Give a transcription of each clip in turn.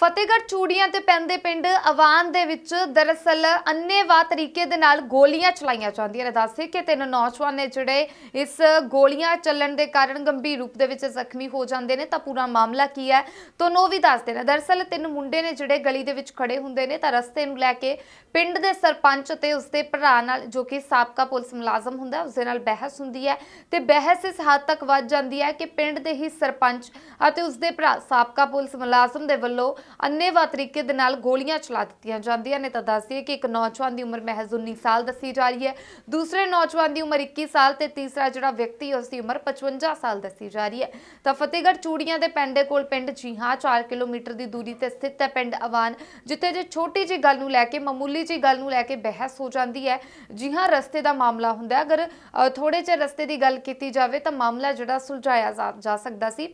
ਫਤਿਹਗੜ੍ਹ ਚੂੜੀਆਂ ਤੇ ਪੈਂਦੇ ਪਿੰਡ ਅਵਾਨ ਦੇ ਵਿੱਚ ਦਰਅਸਲ ਅੰਨੇਵਾਹ ਤਰੀਕੇ ਦੇ ਨਾਲ ਗੋਲੀਆਂ ਚਲਾਈਆਂ ਜਾਂਦੀਆਂ ਨੇ। ਦੱਸੇ ਕਿ ਤਿੰਨ ਨੌਜਵਾਨ ਨੇ ਜਿਹੜੇ ਇਸ ਗੋਲੀਆਂ ਚੱਲਣ ਦੇ ਕਾਰਨ ਗੰਭੀਰ ਰੂਪ ਦੇ ਵਿੱਚ ਜ਼ਖਮੀ ਹੋ ਜਾਂਦੇ ਨੇ, ਤਾਂ ਪੂਰਾ ਮਾਮਲਾ ਕੀ ਹੈ ਤੁਹਾਨੂੰ ਉਹ ਵੀ ਦੱਸਦੇ ਨੇ ਦਰਅਸਲ ਤਿੰਨ ਮੁੰਡੇ ਨੇ ਜਿਹੜੇ ਗਲੀ ਦੇ ਵਿੱਚ ਖੜੇ ਹੁੰਦੇ ਨੇ, ਤਾਂ ਰਸਤੇ ਨੂੰ ਲੈ ਕੇ ਪਿੰਡ ਦੇ ਸਰਪੰਚ ਤੇ ਉਸਦੇ ਭਰਾ ਨਾਲ, ਜੋ ਕਿ ਸਾਬਕਾ ਪੁਲਿਸ ਮੁਲਾਜ਼ਮ ਹੁੰਦਾ ਉਸਦੇ ਨਾਲ ਬਹਿਸ ਹੁੰਦੀ ਹੈ ਤੇ ਬਹਿਸ ਇਸ ਹੱਦ ਤੱਕ ਵੱਧ ਜਾਂਦੀ ਹੈ ਕਿ ਪਿੰਡ ਦੇ ਹੀ ਸਰਪੰਚ ਅਤੇ ਉਸਦੇ ਭਰਾ ਸਾਬਕਾ ਪੁਲਿਸ ਮੁਲਾਜ਼ਮ ਦੇ ਵੱਲੋਂ ਅੰਨੇਵਾ ਤਰੀਕੇ ਦੇ ਨਾਲ ਗੋਲੀਆਂ ਚਲਾ ਦਿੱਤੀਆਂ ਜਾਂਦੀਆਂ ਨੇ ਤਾਂ ਦੱਸਦੀਏ ਕਿ ਇੱਕ ਨੌਜਵਾਨ ਦੀ ਉਮਰ ਮਹਿਜ਼ 19 ਸਾਲ ਦੱਸੀ ਜਾ ਰਹੀ ਹੈ। ਦੂਸਰੇ ਨੌਜਵਾਨ ਦੀ ਉਮਰ 21 ਸਾਲ ਤੇ ਤੀਸਰਾ ਜਿਹੜਾ ਵਿਅਕਤੀ ਉਸ ਦੀ ਉਮਰ 55 ਸਾਲ ਦੱਸੀ ਜਾ ਰਹੀ ਹੈ। ਤਾਂ ਫਤਿਹਗੜ੍ਹ ਚੂੜੀਆਂ ਦੇ ਪਿੰਡ ਕੋਲ ਪਿੰਡ ਜੀ ਹਾਂ 4 ਕਿਲੋਮੀਟਰ ਦੀ ਦੂਰੀ ਤੇ ਸਥਿਤ ਹੈ ਪਿੰਡ ਅਵਾਨ ਜਿੱਥੇ ਜੇ ਛੋਟੀ ਜੀ ਗੱਲ ਨੂੰ ਲੈ ਕੇ ਮਾਮੂਲੀ ਜੀ ਗੱਲ ਨੂੰ ਲੈ ਕੇ ਬਹਿਸ ਹੋ ਜਾਂਦੀ ਹੈ। ਜੀ ਹਾਂ ਰਸਤੇ ਦਾ ਮਾਮਲਾ ਹੁੰਦਾ ਹੈ। ਅਗਰ ਅ, ਥੋੜੇ ਜਿਹੇ ਰਸਤੇ ਦੀ ਗੱਲ ਕੀਤੀ ਜਾਵੇ ਤਾਂ ਮਾਮਲਾ ਜਿਹੜਾ ਸੁਲਝਾਇਆ ਜਾ- ਜਾ ਸਕਦਾ ਸੀ।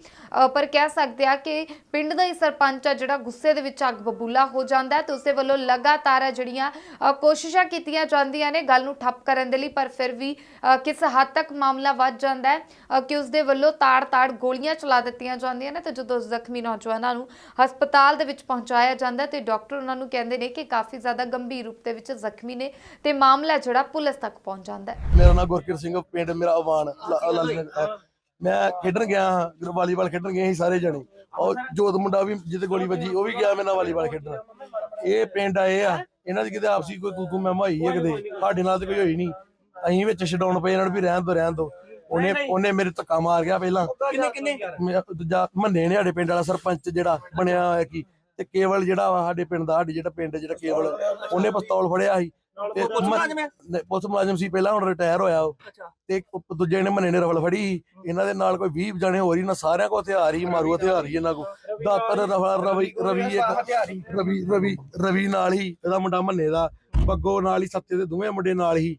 ਪਰ ਕਹਿ ਸਕਦੇ ਆ ਕਿ ਪਿੰਡ ਦਾ ਹੀ ਸਰਪੰਚ ਆ ਜਿਹੜਾ ਗੁੱਸੇ ਦੇ ਵਿੱਚ ਅੱਗ ਬਬੂਲਾ ਹੋ ਜਾਂਦਾ ਹੈ ਤੇ ਉਸਦੇ ਵੱਲੋਂ ਲਗਾਤਾਰ ਜਿਹੜੀਆਂ ਕੋਸ਼ਿਸ਼ਾਂ ਕੀਤੀਆਂ ਜਾਂਦੀਆਂ ਨੇ ਗੱਲ ਨੂੰ ਠੱਪ ਕਰਨ ਦੇ ਲਈ ਪਰ ਫਿਰ ਵੀ ਕਿਸ ਹੱਦ ਤੱਕ ਮਾਮਲਾ ਵੱਧ ਜਾਂਦਾ ਹੈ ਅ, ਕਿ ਉਸਦੇ ਵੱਲੋਂ ਤਾੜ-ਤਾੜ ਗੋਲੀਆਂ ਚਲਾ ਦਿੱਤੀਆਂ ਜਾਂਦੀਆਂ ਨੇ ਤੇ ਜਦੋਂ ਜ਼ਖਮੀ ਨੌਜਵਾਨਾਂ ਨੂੰ ਹਸਪਤਾਲ ਦੇ ਵਿੱਚ ਪਹੁੰਚਾਇਆ ਜਾਂਦਾ ਤੇ ਡਾਕਟਰ ਉਹਨਾਂ ਨੂੰ ਕਹਿੰਦੇ ਨੇ ਕਿ ਕਾਫੀ ਜ਼ਿਆਦਾ ਗੰਭੀਰ ਰੂਪ ਦੇ ਵਿੱਚ ਜ਼ਖਮੀ ਨੇ ਤੇ ਮਾਮਲਾ ਜਿਹੜਾ ਪੁਲਿਸ ਤੱਕ ਪਹੁੰਚ ਜਾਂਦਾ ਹੈ। ਮੇਰਾ ਨਾਮ ਗੁਰਕਿਰਤ ਸਿੰਘ ਪਿੰਡ ਮੇਰਾ ਅਵਾਨ ਮੈਂ ਖੇਡਣ ਗਿਆ ਵਾਲੀਬਾਲ ਖੇਡਣ ਗਏ ਸੀ ਸਾਰੇ ਜਣੇ। ਔਰ ਜੋਤ ਮੁੰਡਾ ਵੀ ਜਿੱਤੇ ਗੋਲੀ ਵੱਜੀ ਉਹ ਵੀ ਗਿਆ ਮੇਰੇ ਨਾਲ ਵਾਲੀਬਾਲ ਖੇਡਣ। ਇਹ ਪਿੰਡ ਆਏ ਆ ਇਹਨਾਂ ਦੀ ਕਿਤੇ ਆਪਸੀ ਕੋਈ ਤੂੰ ਤੂੰ ਮੈਂ ਹੋਈ ਹੈ ਕਿਤੇ ਸਾਡੇ ਨਾਲ ਤੇ ਕੋਈ ਹੋਈ ਨਹੀਂ। ਅਸੀਂ ਵਿੱਚ ਛਡਾਉਣ ਪਏ ਇਹਨਾਂ ਨੂੰ ਵੀ ਰਹਿਣ ਦੋ ਰਹਿਣ ਦੋ। ਉਹਨੇ ਉਹਨੇ ਮੇਰੇ ਧੱਕਾ ਮਾਰ ਗਿਆ ਪਹਿਲਾਂ। ਕਿੰਨੇ ਕਿੰਨੇ? ਦੂਜਾ ਮੰਨੇ ਨੇ ਸਾਡੇ ਪਿੰਡ ਵਾਲਾ ਸਰਪੰਚ ਜਿਹੜਾ ਬਣਿਆ ਹੋਇਆ ਕੀ ਤੇ ਕੇਵਲ ਜਿਹੜਾ ਸਾਡੇ ਪਿੰਡ ਦਾ ਸਾਡੇ ਜਿਹੜਾ ਪਿੰਡ ਜਿਹੜਾ ਕੇਵਲ ਉਹਨੇ ਪਿਸਤੌਲ ਫੜਿਆ ਸੀ। ਤੇ ਪੁਲਿਸ ਮੁਲਾਜ਼ਮ ਪੁਲਿਸ ਸੀ ਪਹਿਲਾਂ ਹੁਣ ਰਿਟਾਇਰ ਹੋਇਆ ਉਹ। ਅੱਛਾ। ਤੇ ਇੱਕ ਉੱਪ- ਦੂਜੇ ਨੇ ਮੰਨੇ ਨੇ ਰਫਲ ਫੜੀ। ਇਹਨਾਂ ਦੇ ਨਾਲ ਕੋਈ 20 ਜਣੇ ਹੋਰ ਹੀ ਨਾ ਸਾਰਿਆਂ ਕੋ ਹਥਿਆਰ ਹੀ ਮਾਰੂ ਹਥਿਆਰ ਹੀ ਇਹਨਾਂ ਕੋ ਦਾਤਰ ਰਫਲ ਰਵੀ ਰਵੀ ਇੱਕ ਰਵੀ ਰਵੀ ਰਵੀ ਨਾਲ ਹੀ ਇਹਦਾ ਮੁੰਡਾ ਮੰਨੇ ਦਾ। ਬੱਗੋ ਨਾਲ ਹੀ ਸੱਤੇ ਦੇ ਦੋਵੇਂ ਮੁੰਡੇ ਨਾਲ ਹੀ।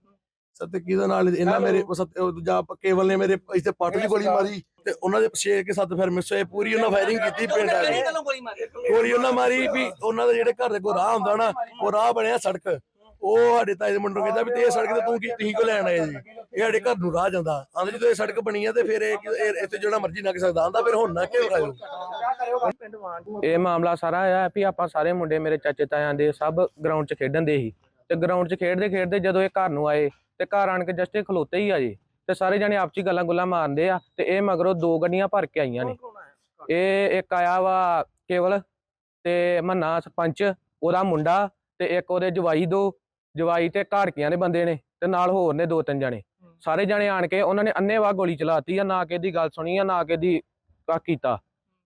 ਸੱਤੇ ਕਿਹਦੇ ਨਾਲ? ਇਹਨਾਂ ਮੇਰੇ ਉਹ ਸੱਤੇ ਉਹ ਦੂਜਾ ਕੇਵਲ ਨੇ ਮੇਰੇ ਇੱਥੇ ਪੱਟ ਦੀ ਗੋਲੀ ਮਾਰੀ। ਤੇ ਉਹਨਾਂ ਦੇ 6 ਕੇ 7 ਫਿਰ ਮਿਸ ਹੋਏ ਪੂਰੀ ਉਹਨਾਂ ਫਾਇਰਿੰਗ ਕੀਤੀ ਪਿੰਡ ਆ ਕਿਹੜੀ ਗੱਲੋਂ ਗੋਲੀ ਮਾਰੀ? ਗੋਲੀ ਉਹਨਾਂ ਮਾਰੀ ਵੀ ਉਹਨਾਂ ਦੇ ਜਿਹੜੇ ਘਰ ਦੇ ਕੋ ਰਾਹ ਹੁੰਦਾ ਨਾ ਉਹ ਰਾਹ ਬਣਿਆ ਸੜਕ। ਉਹ ਸਾਡੇ ਤਾਏ ਦੇ ਮੁੰਡੇ ਨੂੰ ਕਹਿੰਦਾ ਵੀ ਤੇ ਇਹ ਸੜਕ ਤੇ ਤੂੰ ਕੀ ਤੁਸੀਂ ਕੋ ਲੈਣ ਆਏ ਜੀ? ਇਹ ਸਾਡੇ ਘਰ ਨੂੰ ਰਾਹ ਜਾਂਦਾ। ਆਂਦੇ ਜਦੋਂ ਇਹ ਸੜਕ ਬਣੀ ਆ ਤੇ ਫਿਰ ਇਹ ਇਹ- ਇੱਥੇ ਜਿਹੜਾ ਮਰਜ਼ੀ ਲੰਘ ਸਕਦਾ। ਆਂਦਾ ਫਿਰ ਹੁਣ ਨਾ ਕਿਉਂ ਵਾਂ ਇਹ ਮਾਮਲਾ ਸਾਰਾ ਆ ਵੀ ਆਪਾਂ ਸਾਰੇ ਮੁੰਡੇ ਮੇਰੇ ਚਾਚੇ ਤਾਇਆਂ ਦੇ ਸਭ ਗਰਾਊਂਡ 'ਚ ਖੇਡਣ ਦੇ ਸੀ। ਤੇ ਗਰਾਊਂਡ 'ਚ ਖੇਡਦੇ ਖੇਡਦੇ ਜਦੋਂ ਇਹ ਘਰ ਨੂੰ ਆਏ ਤੇ ਘਰ ਆਣ ਕੇ ਜਸਟ ਇਹ ਖਲੋਤੇ ਹੀ ਆ ਜੀ। ਤੇ ਸਾਰੇ ਜਣੇ ਆਪਸੀ ਗੱਲਾਂ ਗੁੱਲਾਂ ਮਾਰਦੇ ਆ ਤੇ ਇਹ ਮਗਰੋਂ ਦੋ ਗੱਡੀਆਂ ਭਰ ਕੇ ਆਈਆਂ ਨੇ। ਇਹ ਇੱਕ ਆਇਆ ਵਾ ਕੇਵਲ ਤੇ ਮੰਨਾ ਸਰਪੰਚ ਉਹਦਾ ਮੁੰਡਾ ਤੇ ਇੱਕ ਉਹਦੇ ਜਵਾਈ ਦੋ। ਜਵਾਈ ਤੇ ਘਾੜਕੀਆਂ ਦੇ ਬੰਦੇ ਨੇ ਤੇ ਨਾਲ ਹੋਰ ਨੇ ਦੋ ਤਿੰਨ ਜਣੇ। ਸਾਰੇ ਜਣੇ ਆਣ ਕੇ ਉਹਨਾਂ ਨੇ ਅੰਨੇਵਾਹ ਗੋਲੀ ਚਲਾਤੀ ਆ ਨਾ ਕਿ ਦੀ ਗੱਲ ਸੁਣੀ ਆ ਨਾ ਕਿ ਦੀ ਕਾ ਕੀਤਾ।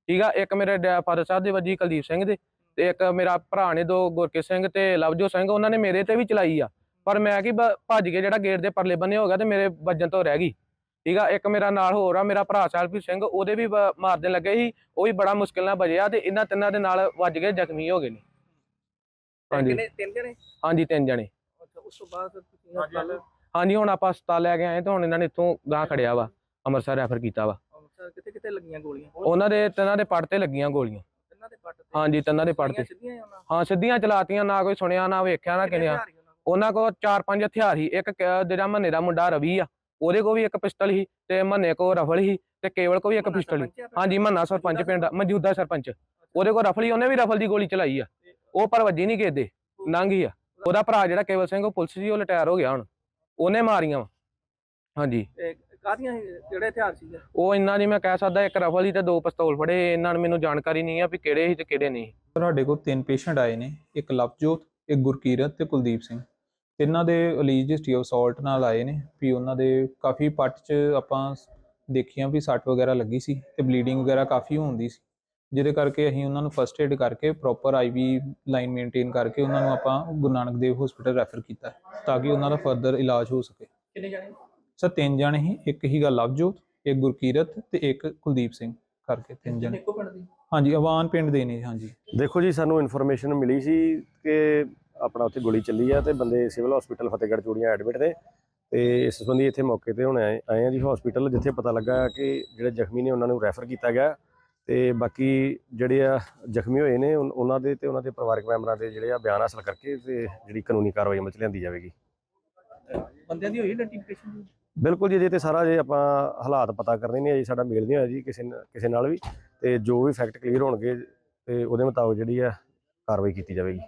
ਠੀਕ ਆ ਇੱਕ ਮੇਰੇ ਫਾਦਰ ਸਾਹਿਬ ਦੇ ਵੱਜੀ ਕੁਲਦੀਪ ਸਿੰਘ ਦੇ ਤੇ ਇੱਕ ਮੇਰਾ ਭਰਾ ਨੇ ਦੋ ਗੁਰਕੇ ਸਿੰਘ ਤੇ ਲਵਜੋ ਸਿੰਘ ਉਹਨਾਂ ਨੇ ਮੇਰੇ ਤੇ ਵੀ ਚਲਾਈ ਆ। ਪਰ ਮੈਂ ਕੀ ਭੱਜ ਕੇ ਜਿਹੜਾ ਗੇਟ ਦੇ ਪਰਲੇ ਬੰਨੇ ਹੋ ਗਿਆ ਤੇ ਮੇਰੇ ਵੱਜਣ ਤੋਂ ਰਹਿ ਗਈ। ਠੀਕ ਆ ਇੱਕ ਮੇਰਾ ਨਾਲ ਹੋਰ ਆ ਮੇਰਾ ਭਰਾ ਸੈਲਫੀ ਸਿੰਘ ਉਹਦੇ ਵੀ ਮਾਰਦੇ ਲੱਗੇ ਸੀ ਉਹ ਵੀ ਬੜਾ ਮੁਸ਼ਕਿਲ ਨਾਲ ਬਜਿਆ ਤੇ ਇਹਨਾਂ ਤਿੰਨਾਂ ਦੇ ਨਾਲ ਵੱਜ ਕੇ ਜ਼ਖਮੀ ਹੋ ਗਏ ਨੇ। ਹਾਂਜੀ। ਤਿੰਨ ਜਣੇ? ਹਾਂਜੀ ਤਿੰਨ ਜਣੇ। ਉਸ ਤੋਂ ਬਾਅਦ ਫਿਰ ਤੁਸੀਂ ਹਸਪਤਾਲ ਹਾਂਜੀ। ਹੁਣ ਆਪਾਂ ਹਸਪਤਾਲ ਲੈ ਕੇ ਆਏ ਤੇ ਹੁਣ ਇਹਨਾਂ ਨੇ ਇੱਥੋਂ ਗਾਂ ਖੜਿਆ ਵਾ ਅੰਮ੍ਰਿਤਸਰ ਰੈਫਰ ਕੀਤਾ ਵਾ। ਅੰਮ੍ਰਿਤਸਰ ਕਿੱਥੇ ਕਿੱਥੇ ਲੱਗੀਆਂ ਗੋਲੀਆਂ? ਉਹਨਾਂ ਦੇ ਤਿੰਨਾਂ ਦੇ ਪੱਟ ਤੇ ਲੱਗੀਆਂ ਗੋਲੀਆਂ। ਤਿੰਨਾਂ ਦੇ ਪੱਟ ਤੇ? ਹਾਂਜੀ ਤਿੰਨਾਂ ਦੇ ਪੱਟ ਤੇ। ਸਿੱਧੀਆਂ ਹੀ ਹਾਂ ਸਿੱਧੀਆਂ ਚਲਾਤੀਆਂ ਨਾ ਕੋਈ ਸੁਣਿਆ ਨਾ ਵੇਖਿਆ ਨਾ ਕਿੰਨੇ ਉਹਨਾਂ ਕੋਲ? ਚਾਰ ਪੰਜ ਹਥਿਆਰ ਸੀ। ਇੱਕ ਕ- ਜਿਹੜਾ ਮੰਨੇ ਦਾ ਮੁੰਡਾ ਰਵੀ ਆ ਉਹਦੇ ਕੋਲ ਵੀ ਇੱਕ ਪਿਸਟਲ ਸੀ ਤੇ ਮੰਨੇ ਕੋਲ ਰਫਲ ਸੀ ਤੇ ਕੇਵਲ ਕੋਲ ਵੀ ਇੱਕ ਪਿਸਟਲ ਪਿੰਡ ਹਾਂਜੀ ਮੰਨਾ ਸਰਪੰਚ ਪਿੰਡ ਦਾ ਮੌਜੂਦਾ ਸਰਪੰਚ। ਉਹਦੇ ਕੋਲ ਰਫਲ ਸੀ ਉਹਨੇ ਵੀ ਰਫਲ ਦੀ ਗੋਲੀ ਚਲਾਈ ਆ। ਉਹ ਪਰ ਵੱਜੀ ਨਹੀਂ ਕਿਸੇ ਦੇ ਲੰਘ ਆ। ਉਹਦਾ ਭਰਾ ਜਿਹੜਾ ਕੇਵਲ ਸਿੰਘ ਉਹ ਪੁਲਿਸ ਸੀ ਉਹ ਰਿਟਾਇਰ ਹੋ ਗਿਆ ਹੁਣ। ਉਹਨੇ ਮਾਰੀਆਂ ਵਾ। ਹਾਂਜੀ। ਤੇ ਕਾਹਦੀਆਂ ਸੀ, ਜਿਹੜੇ ਹਥਿਆਰ ਸੀ ਉਹ ਇੰਨਾ ਨਹੀਂ ਮੈਂ ਕਹਿ ਸਕਦਾ ਇੱਕ ਰਫਲ ਸੀ ਤੇ ਦੋ ਪਿਸਤੌਲ ਫੜੇ। ਇਹਨਾਂ ਨੂੰ ਮੈਨੂੰ ਜਾਣਕਾਰੀ ਨਹੀਂ ਆ ਵੀ ਕਿਹੜੇ ਸੀ ਤੇ ਕਿਹੜੇ ਨਹੀਂ ਸਾਡੇ ਕੋਲ ਤਿੰਨ ਪੇਸ਼ੈਂਟ ਆਏ ਨੇ ਇੱਕ ਲਵਜੋਤ ਇੱਕ ਗੁਰਕੀਰਤ ਤੇ ਕੁਲਦੀਪ ਸਿੰਘ। ਤਿੰਨਾਂ ਦੇ ਅਲੀਜ ਹਿਸਟਰੀ ਆਫ ਸਾਲਟ ਨਾਲ ਆਏ ਨੇ ਵੀ ਉਹਨਾਂ ਦੇ ਕਾਫੀ ਪੱਟ 'ਚ ਆਪਾਂ ਦੇਖੀਆਂ ਵੀ ਸੱਟ ਵਗੈਰਾ ਲੱਗੀ ਸੀ ਤੇ ਬਲੀਡਿੰਗ ਵਗੈਰਾ ਕਾਫੀ ਹੁੰਦੀ ਸੀ। ਜਿਹਦੇ ਕਰਕੇ ਅਸੀਂ ਉਹਨਾਂ ਨੂੰ ਫਸਟ ਏਡ ਕਰਕੇ ਪ੍ਰੋਪਰ ਆਈਵੀ ਲਾਈਨ ਮੇਨਟੇਨ ਕਰਕੇ ਉਹਨਾਂ ਨੂੰ ਆਪਾਂ ਗੁਰੂ ਨਾਨਕ ਦੇਵ ਹਸਪੀਟਲ ਰੈਫਰ ਕੀਤਾ ਹੈ, ਤਾਂ ਕਿ ਉਹਨਾਂ ਦਾ ਫਰਦਰ ਇਲਾਜ ਹੋ ਸਕੇ। ਕਿੰਨੇ ਜਣੇ? ਸਰ ਤਿੰਨ ਜਣੇ ਹੀ ਇੱਕ ਹੀਗਾ ਲਵਜੋਤ ਇੱਕ ਗੁਰਕੀਰਤ ਤੇ ਇੱਕ ਕੁਲਦੀਪ ਸਿੰਘ ਕਰਕੇ ਤਿੰਨ ਜਣੇ। ਇੱਕੋ ਪਿੰਡ ਦੀ। ਹਾਂਜੀ ਅਵਾਨ ਪਿੰਡ ਦੇ ਨੇ ਹਾਂਜੀ। ਦੇਖੋ ਜੀ ਸਾਨੂੰ ਇਨਫੋਰਮੇਸ਼ਨ ਮਿਲੀ ਸੀ ਕਿ ਆਪਣਾ ਉੱਥੇ ਗੋਲੀ ਚੱਲੀ ਆ ਤੇ ਬੰਦੇ civil hospital Fatehgarh Churian admit ਨੇ ਤੇ ਇਸ ਸੰਬੰਧੀ ਇੱਥੇ ਮੌਕੇ ਤੇ ਹੁਣ ਆਏ ਆਏ ਆ ਜੀ ਹਸਪੀਟਲ ਜਿੱਥੇ ਪਤਾ ਲੱਗਾ ਕਿ ਜਿਹੜੇ ਜ਼ਖਮੀ ਨੇ ਉਹਨਾਂ ਨੂੰ ਰੈਫਰ ਕੀਤਾ ਗਿਆ। ਤੇ ਬਾਕੀ ਜਿਹੜੇ ਆ ਜ਼ਖਮੀ ਹੋਏ ਨੇ ਉਨ- ਉਹਨਾਂ ਦੇ ਤੇ ਉਹਨਾਂ ਦੇ ਪਰਿਵਾਰਕ ਮੈਂਬਰਾਂ ਦੇ ਜਿਹੜੇ ਆ ਬਿਆਨ ਹਾਸਲ ਕਰਕੇ ਤੇ ਜਿਹੜੀ ਕਾਨੂੰਨੀ ਕਾਰਵਾਈ ਅਮਲ ਚ ਲਿਆਂਦੀ ਜਾਵੇਗੀ। ਬੰਦਿਆਂ ਦੀ ਹੋਈ ਆਇਡੈਂਟੀਫਿਕੇਸ਼ਨ ਬਿਲਕੁਲ ਜੀ ਜੇ ਤੇ ਸਾਰਾ ਜੇ ਆਪਾਂ ਹਾਲਾਤ ਪਤਾ ਕਰਨੇ ਨੇ ਜੀ ਸਾਡਾ ਮੇਲ ਨਹੀਂ ਹੋਇਆ ਜੀ ਕਿਸੇ ਕਿਸੇ ਨਾਲ ਵੀ ਤੇ ਜੋ ਵੀ ਫੈਕਟ ਕਲੀਅਰ ਹੋਣਗੇ ਤੇ ਉਹਦੇ ਮੁਤਾਬਕ ਜਿਹੜੀ ਆ ਕਾਰਵਾਈ ਕੀਤੀ ਜਾਵੇਗੀ।